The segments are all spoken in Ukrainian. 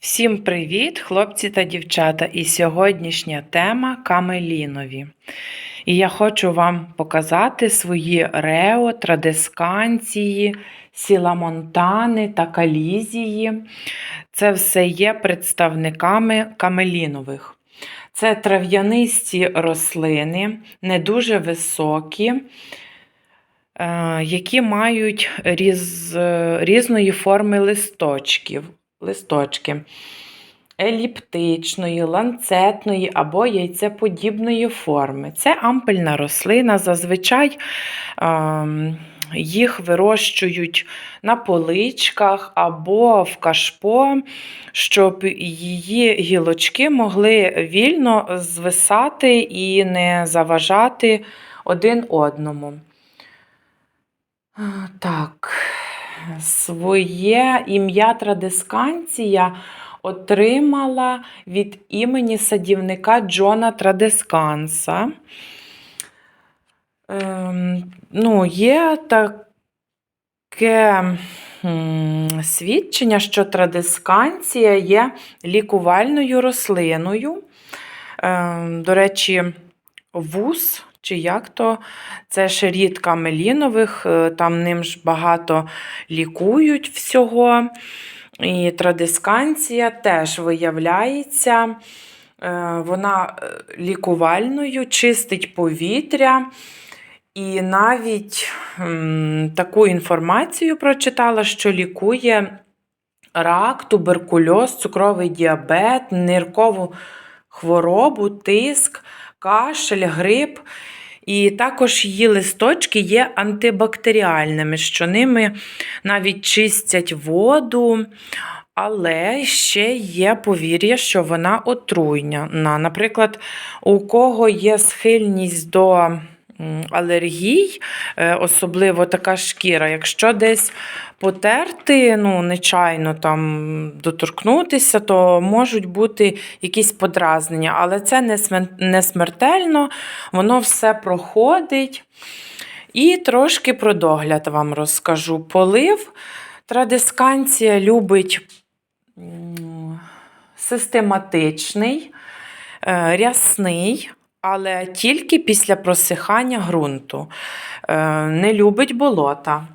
Всім привіт, хлопці та дівчата! І сьогоднішня тема камелінові. І я хочу вам показати свої рео, традисканції, сіламонтани та калізії. Це все є представниками камелінових. Це трав'янисті рослини, не дуже високі, е, які мають різ, різної форми листочків листочки еліптичної, ланцетної або яйцеподібної форми. Це ампельна рослина. Зазвичай ем, їх вирощують на поличках або в кашпо, щоб її гілочки могли вільно звисати і не заважати один одному. Так, своє ім'я Традисканція отримала від імені садівника Джона Традисканса. Ем, ну, є таке свідчення, що традисканція є лікувальною рослиною. Ем, до речі, вус, чи як то, це ще рід камелінових, е, там ним ж багато лікують всього. І традисканція теж виявляється, е, вона е, лікувальною, чистить повітря. І навіть таку інформацію прочитала, що лікує рак, туберкульоз, цукровий діабет, ниркову хворобу, тиск, кашель, грип. І також її листочки є антибактеріальними, що ними навіть чистять воду. Але ще є повір'я, що вона отруйна. Наприклад, у кого є схильність до алергій, е, особливо така шкіра, якщо десь потерти, ну, нечайно там доторкнутися, то можуть бути якісь подразнення, але це не смертельно, воно все проходить. І трошки про догляд вам розкажу. Полив традисканція любить систематичний, е, рясний, але тільки після просихання ґрунту. Е, Не любить болота.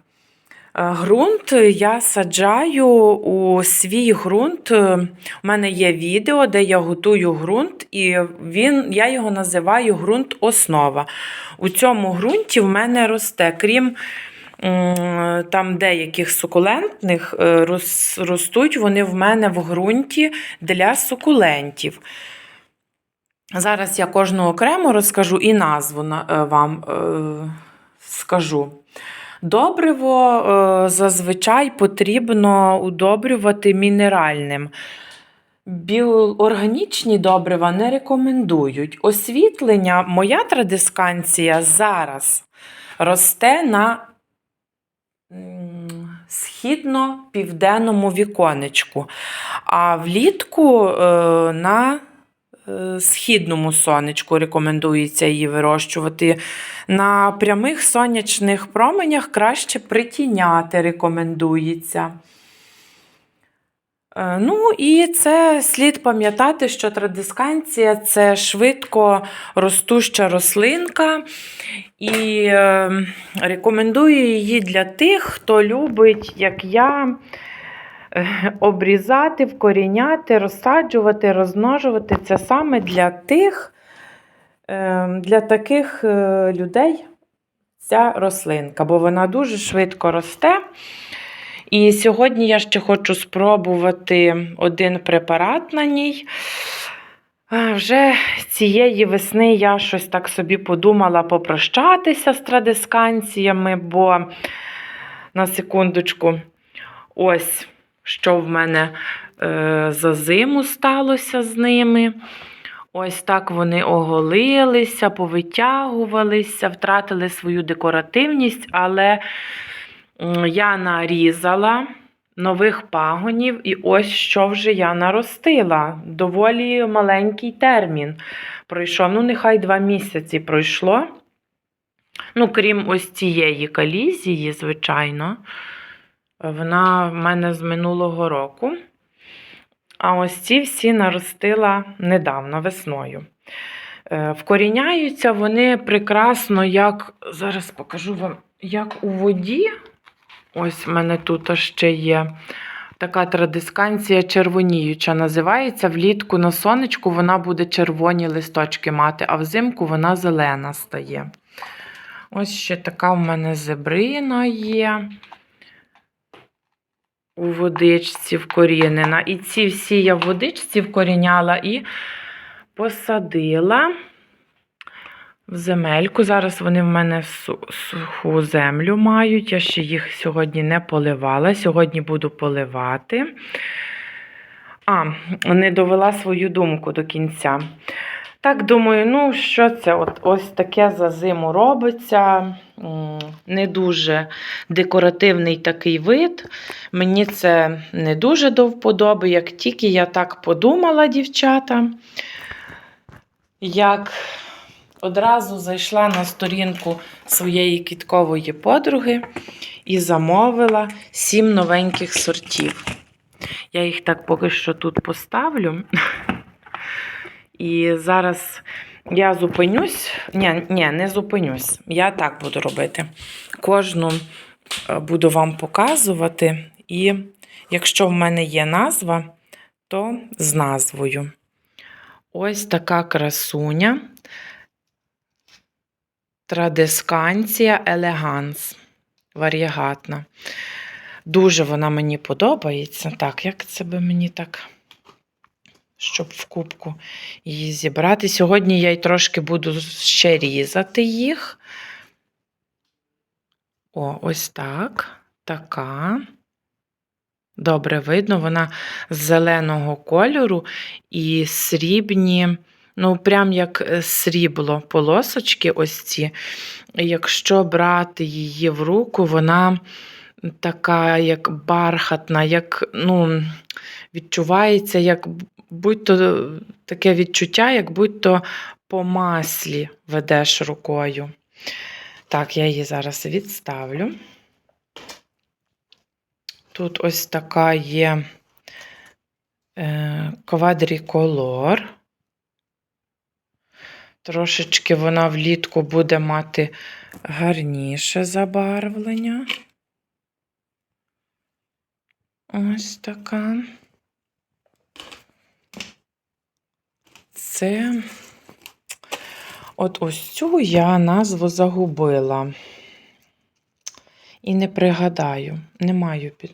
Е, Ґрунт я саджаю у свій ґрунт. У мене є відео, де я готую ґрунт, і він, я його називаю ґрунт основа. У цьому ґрунті в мене росте, крім там деяких сукулентних, е, ростуть вони в мене в ґрунті для сукулентів. Зараз я кожну окремо розкажу і назву е, вам е, скажу. Добриво е, зазвичай потрібно удобрювати мінеральним. Біоорганічні добрива не рекомендують. Освітлення, моя традисканція зараз росте на східно-південному віконечку, а влітку е, на східному сонечку рекомендується її вирощувати. На прямих сонячних променях краще притіняти рекомендується. Е, Ну і це слід пам'ятати, що традисканція це швидко ростуща рослинка, і е, рекомендую її для тих, хто любить, як я, е, обрізати, вкоріняти, розсаджувати, розмножувати. Це саме для тих, е, для таких е, людей ця рослинка, бо вона дуже швидко росте. І сьогодні я ще хочу спробувати один препарат на ній. Вже цієї весни я щось так собі подумала попрощатися з традисканціями, бо на секундочку, ось що в мене е, за зиму сталося з ними. Ось так вони оголилися, повитягувалися, втратили свою декоративність, але я нарізала нових пагонів, і ось що вже я наростила. Доволі маленький термін пройшов. Ну, нехай два місяці пройшло. Ну, крім ось цієї калізії, звичайно. Вона в мене з минулого року. А ось ці всі наростила недавно, весною. Е, Вкоріняються вони прекрасно, як зараз покажу вам, як у воді. Ось в мене тут ще є така традисканція червоніюча. Називається влітку на сонечку вона буде червоні листочки мати, а взимку вона зелена стає. Ось ще така в мене зебрина є. У водичці вкорінена. І ці всі я в водичці вкоріняла і посадила в земельку. Зараз вони в мене суху землю мають. Я ще їх сьогодні не поливала. Сьогодні буду поливати. А, не довела свою думку до кінця. Так, думаю, ну що це? От, ось таке за зиму робиться. Не дуже декоративний такий вид. Мені це не дуже до вподоби. Як тільки я так подумала, дівчата, як одразу зайшла на сторінку своєї квіткової подруги і замовила сім новеньких сортів. Я їх так поки що тут поставлю. І зараз я зупинюсь. Ні, ні, не зупинюсь. Я так буду робити. Кожну е, буду вам показувати. І якщо в мене є назва, то з назвою. Ось така красуня. Традисканція елеганс. Варіагатна. Дуже вона мені подобається. Так, як це би мені так, щоб в кубку її зібрати. Сьогодні я й трошки буду ще різати їх. О, ось так. Така. Добре видно, вона з зеленого кольору і срібні, ну, прям як е, срібло полосочки ось ці. Якщо брати її в руку, вона така, як бархатна, як, ну, відчувається, як будь-то таке відчуття, як будь-то по маслі ведеш рукою. Так, я її зараз відставлю. Тут ось така є е, квадріколор. Трошечки вона влітку буде мати гарніше забарвлення. Ось така. Це. От ось цю я назву загубила. І не пригадаю. Не маю під.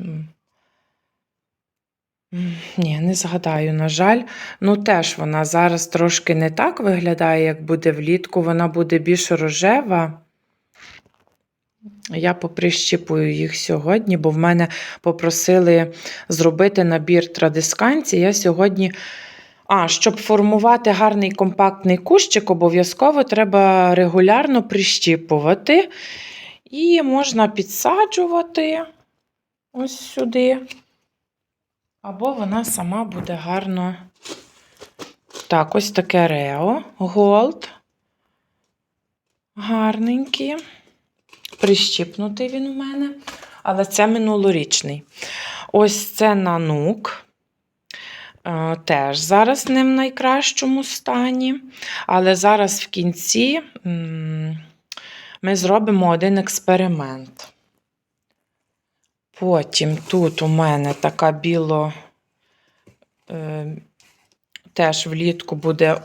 Ні, не згадаю, на жаль. Ну, теж вона зараз трошки не так виглядає, як буде влітку. Вона буде більш рожева. Я поприщіпую їх сьогодні, бо в мене попросили зробити набір традисканцій. Я сьогодні. А, щоб формувати гарний компактний кущик, обов'язково треба регулярно прищіпувати. І можна підсаджувати ось сюди. Або вона сама буде гарно. Так, ось таке Рео Голд. Гарненький. Прищіпнутий він у мене. Але це минулорічний. Ось це нанук. Е, Теж зараз не в найкращому стані. Але зараз в кінці ми зробимо один експеримент. Потім тут у мене така біло, е, теж влітку буде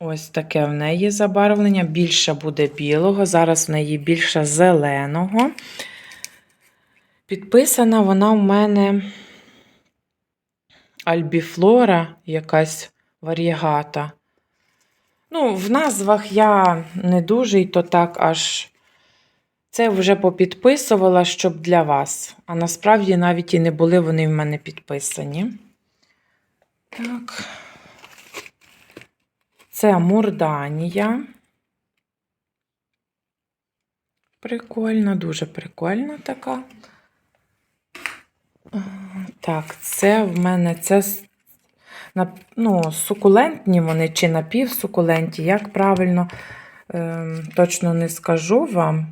ось таке в неї забарвлення. Більше буде білого, зараз в неї більше зеленого. Підписана вона в мене Альбіфлора, якась варієгата. Ну, в назвах я не дуже, і то так аж. Це вже попідписувала, щоб для вас. А насправді навіть і не були вони в мене підписані. Так. Це Мурданія. Прикольна, дуже прикольна така. Так, це в мене це ну, сукулентні вони чи напівсукуленті, як правильно, ем, точно не скажу вам.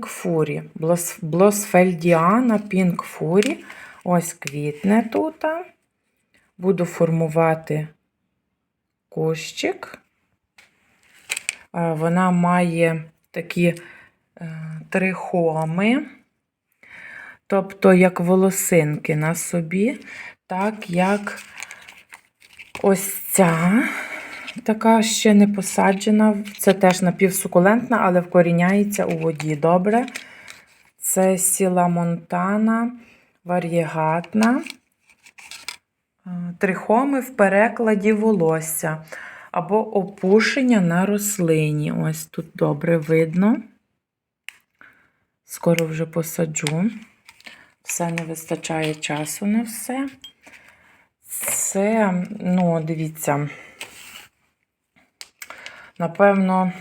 Fury, Блос- Блосфельдіана Pink Fury. Ось квітне тут. буду формувати кущик. Е, Вона має такі е, трихоми, тобто як волосинки на собі, так як ось ця, така ще не посаджена. Це теж напівсукулентна, але вкоріняється у воді добре. Це сіла Монтана, вар'єгатна. Трихоми в перекладі волосся або опушення на рослині. Ось тут добре видно. Скоро вже посаджу. Все не вистачає часу на все. Це, ну, дивіться, напевно,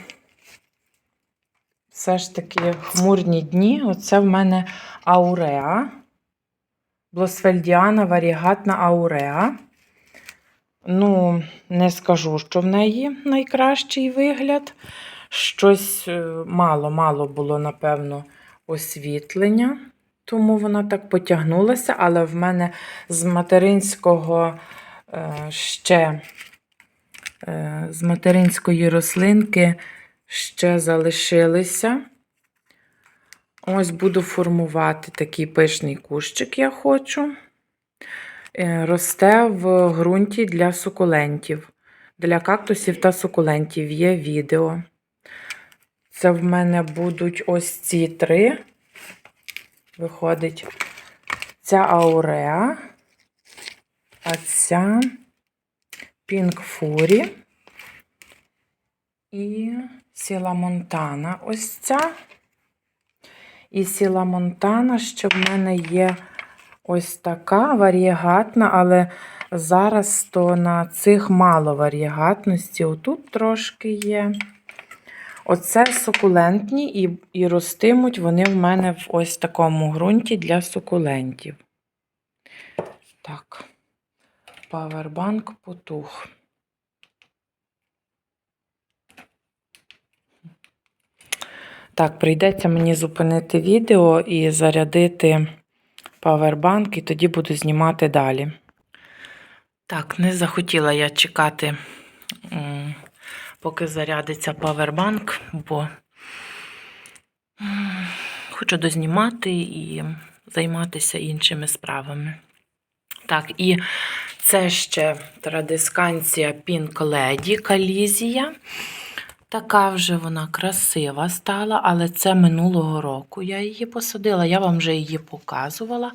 все ж таки хмурні дні. Оце в мене ауреа. Блосфельдіана варігатна ауреа. Ну, не скажу, що в неї найкращий вигляд. Щось мало-мало було, напевно, освітлення, тому вона так потягнулася, але в мене з материнського е, ще е, з материнської рослинки ще залишилися. Ось буду формувати такий пишний кущик, я хочу. Е, Росте в ґрунті для сукулентів. Для кактусів та сукулентів є відео. Це в мене будуть ось ці три. Виходить, ця ауреа, а ця Pink Fury і Сіла Монтана. Ось ця. І Сіла Монтана, що в мене є ось така варієгатна, але зараз то на цих мало варієгатності. Отут трошки є. Оце сукулентні і, і ростимуть вони в мене в ось такому ґрунті для сукулентів. Так, павербанк потух. Так, прийдеться мені зупинити відео і зарядити павербанк, і тоді буду знімати далі. Так, не захотіла я чекати, поки зарядиться павербанк, бо хочу дознімати і займатися іншими справами. Так, і це ще традисканція Pink Lady Калізія. Така вже вона красива стала, але це минулого року я її посадила. Я вам вже її показувала.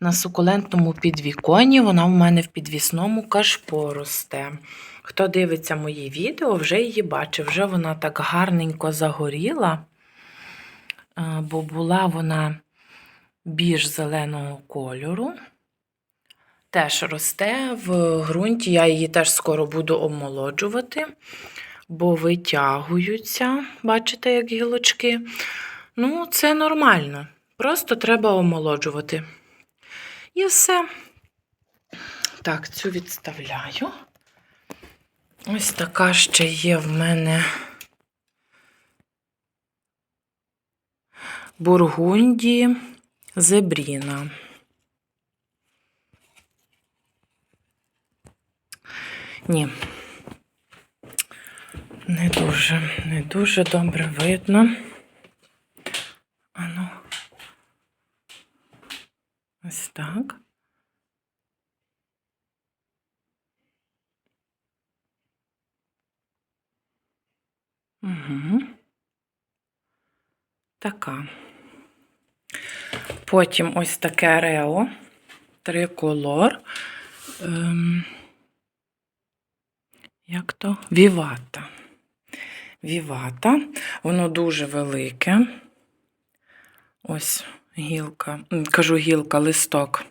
На сукулентному підвіконні вона в мене в підвісному кашпо росте. Хто дивиться мої відео, вже її бачив. Вже вона так гарненько загоріла, е, бо була вона більш зеленого кольору. Теж росте в ґрунті, я її теж скоро буду омолоджувати бо витягуються, бачите, як гілочки. Ну, це нормально. Просто треба омолоджувати. І все. Так, цю відставляю. Ось така ще є в мене Бургунді Зебріна. Ні, не дуже, не дуже добре видно. Ану. Ось так. Угу. Така. Потім ось таке рео, триколор. Ем, як то? Вівата. Вівата. Воно дуже велике. Ось гілка, кажу гілка, листок.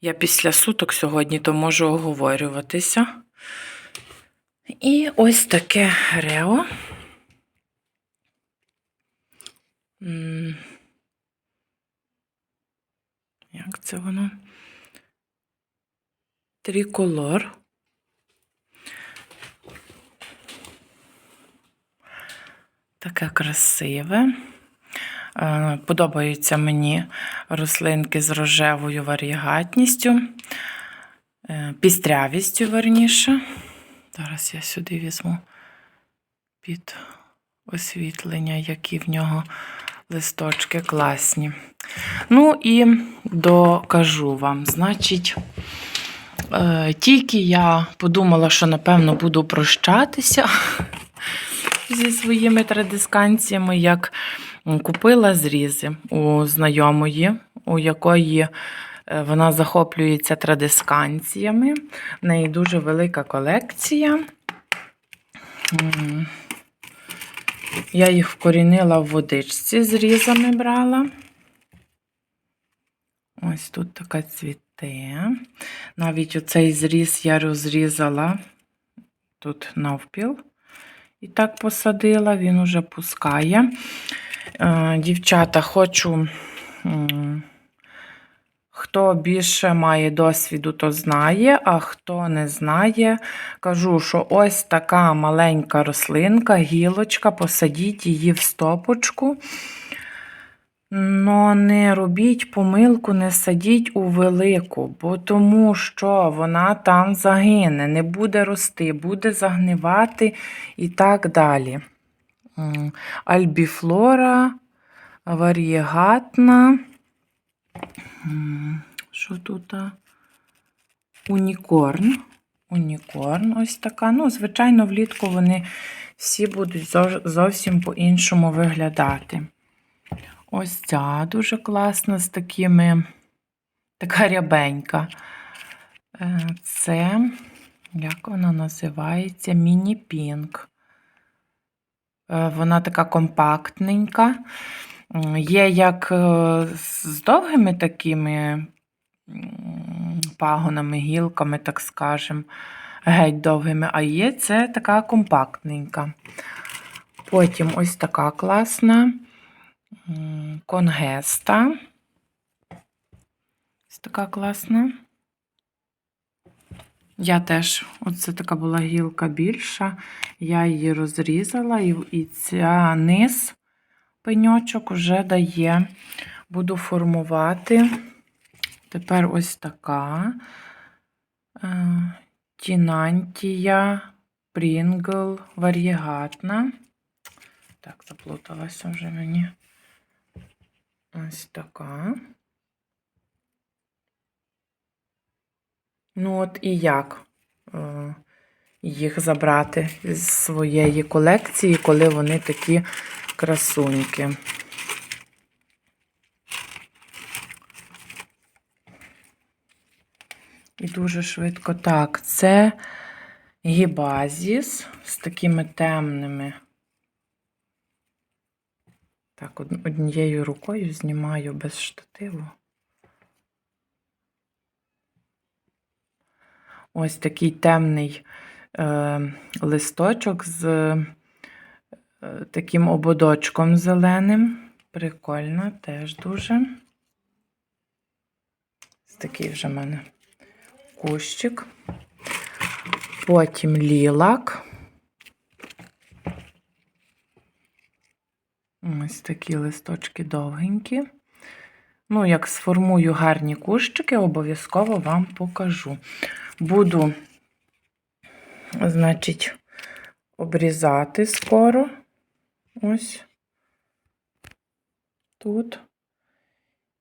Я після суток сьогодні, то можу оговорюватися. І ось таке рео. Як це воно? Триколор. Таке красиве. Е, Подобаються мені рослинки з рожевою варігатністю. Е, пістрявістю, верніше. Зараз я сюди візьму під освітлення, які в нього листочки класні. Ну і докажу вам, значить. Е, Тільки я подумала, що напевно буду прощатися зі своїми традисканціями, як купила зрізи у знайомої, у якої вона захоплюється традисканціями. В неї дуже велика колекція. Я їх вкорінила в водичці зрізами брала. Ось тут така цвіте. Навіть оцей зріз я розрізала тут навпіл. І так посадила, він уже пускає. Е, Дівчата, хочу, хто більше має досвіду, то знає, а хто не знає, кажу, що ось така маленька рослинка, гілочка, посадіть її в стопочку. Но не робіть помилку, не садіть у велику, бо тому що вона там загине, не буде рости, буде загнивати і так далі. Альбіфлора, варієгатна. Що тут? Унікорн. Унікорн ось така. Ну, звичайно, влітку вони всі будуть зовсім по-іншому виглядати. Ось ця дуже класна з такими, така рябенька. Е, Це, як вона називається? Міні-пінк. Е, Вона така компактненька. Є як е, з довгими такими пагонами, гілками, так скажемо, геть довгими, а є це така компактненька. Потім ось така класна. Конгеста. Ось така класна. Я теж, оце така була гілка більша. Я її розрізала, і ця низ пеньочок вже дає. Буду формувати. Тепер ось така. Е, Тінантія Прінгл варієгатна. Так, заплуталася вже мені. Ось така. Ну, от і як е, їх забрати з своєї колекції, коли вони такі красуньки. І дуже швидко. Так, це гібазіс з такими темними. Так, однією рукою знімаю без штативу. Ось такий темний е, листочок з таким ободочком зеленим. Прикольно, теж дуже. Такий вже в мене кущик. Потім лілак. Ось такі листочки довгенькі. Ну, як сформую гарні кущики, обов'язково вам покажу. Буду, значить, обрізати скоро. Ось тут.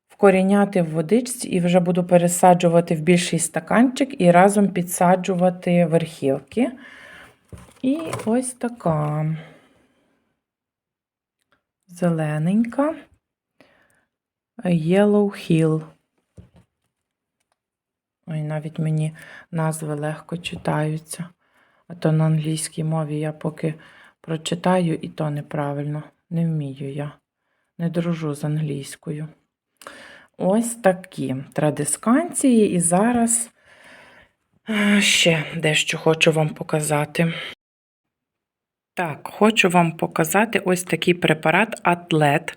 Вкоріняти в водичці і вже буду пересаджувати в більший стаканчик і разом підсаджувати верхівки. І ось така зелененька Yellow Hill. Ой, навіть мені назви легко читаються. А то на англійській мові я поки прочитаю, і то неправильно. Не вмію я. Не дружу з англійською. Ось такі традисканції. І зараз е, ще дещо хочу вам показати. Так, хочу вам показати ось такий препарат Атлет,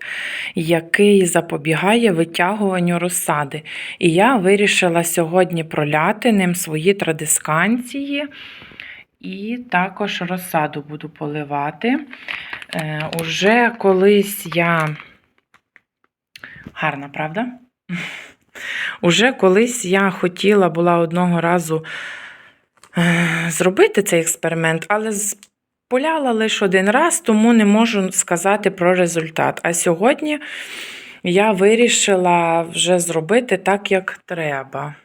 який запобігає витягуванню розсади. І я вирішила сьогодні проляти ним свої традисканції. І також розсаду буду поливати. Е, уже колись я. Гарна, правда? Уже колись я хотіла була одного разу е, зробити цей експеримент, але поляла лише один раз, тому не можу сказати про результат. А сьогодні я вирішила вже зробити так, як треба.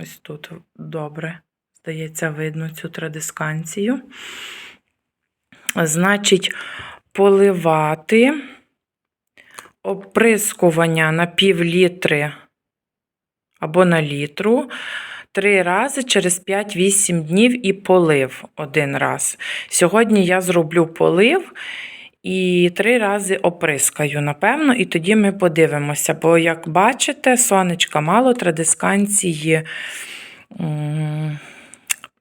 Ось тут добре, здається, видно цю традисканцію. Значить, поливати оприскування на пів літри або на літру. Три рази через 5-8 днів і полив один раз. Сьогодні я зроблю полив і три рази оприскаю, напевно, і тоді ми подивимося. Бо, як бачите, сонечка мало традисканції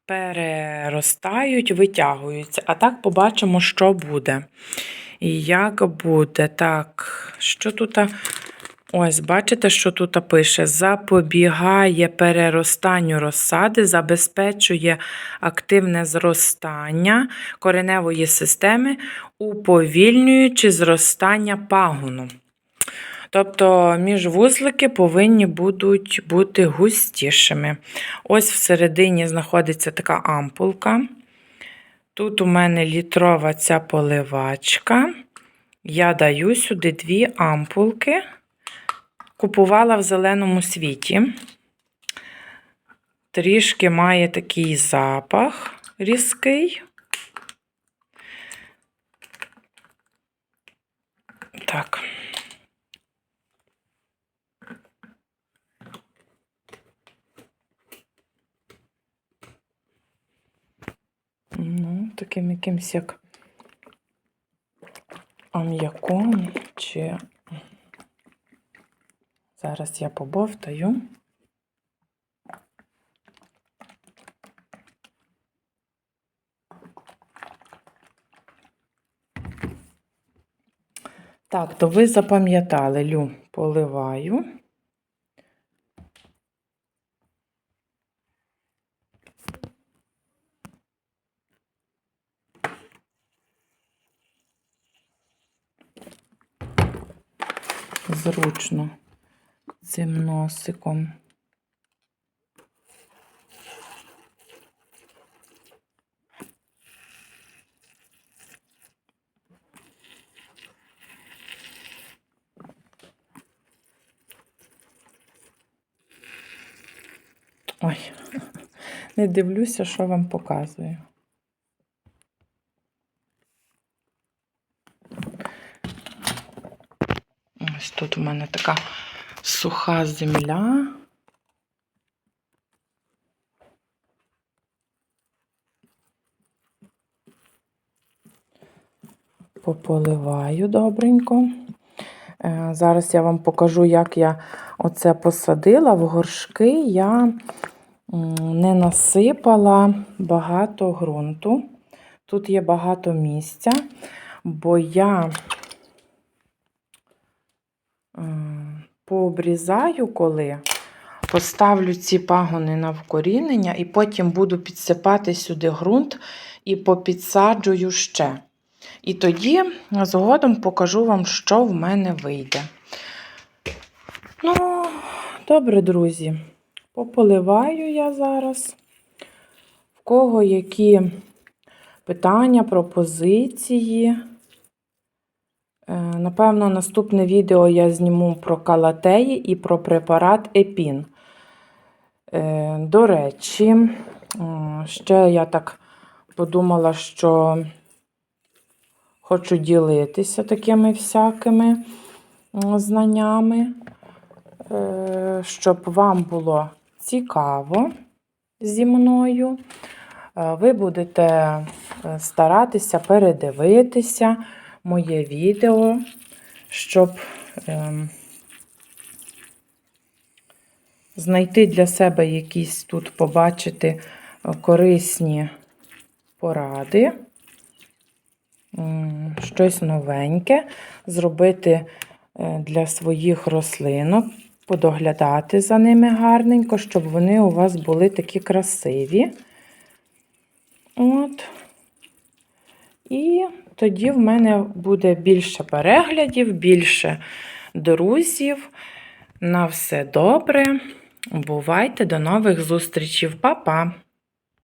переростають, витягуються. А так побачимо, що буде. І як буде. Так, що тут? Ось, бачите, що тут пише: запобігає переростанню розсади, забезпечує активне зростання кореневої системи, уповільнюючи зростання пагону. Тобто міжвузлики повинні будуть бути густішими. Ось всередині знаходиться така ампулка. Тут у мене літрова ця поливачка. Я даю сюди дві ампулки. Купувала в зеленому світі. Трішки має такий запах різкий. Так. Ну, таким якимсь як ам'яком чи Зараз я побовтаю. Так, то ви запам'ятали, Лю, поливаю. Зручно цим носиком. Ой, не дивлюся, що вам показую. Ось тут у мене така суха земля. Пополиваю добренько. Е, зараз я вам покажу, як я оце посадила в горшки. Я не насипала багато ґрунту. Тут є багато місця, бо я пообрізаю, коли поставлю ці пагони на вкорінення, і потім буду підсипати сюди ґрунт і попідсаджую ще. І тоді згодом покажу вам, що в мене вийде. Ну, добре, друзі, пополиваю я зараз. В кого які питання, пропозиції. Е, напевно, наступне відео я зніму про калатеї і про препарат Епін. Е, до речі, ще я так подумала, що хочу ділитися такими всякими знаннями, е, щоб вам було цікаво зі мною. Ви будете старатися передивитися моє відео, щоб ем, знайти для себе якісь тут побачити корисні поради, щось новеньке, зробити е, для своїх рослинок, подоглядати за ними гарненько, щоб вони у вас були такі красиві. От. І тоді в мене буде більше переглядів, більше друзів. На все добре. Бувайте, до нових зустрічей. Па-па!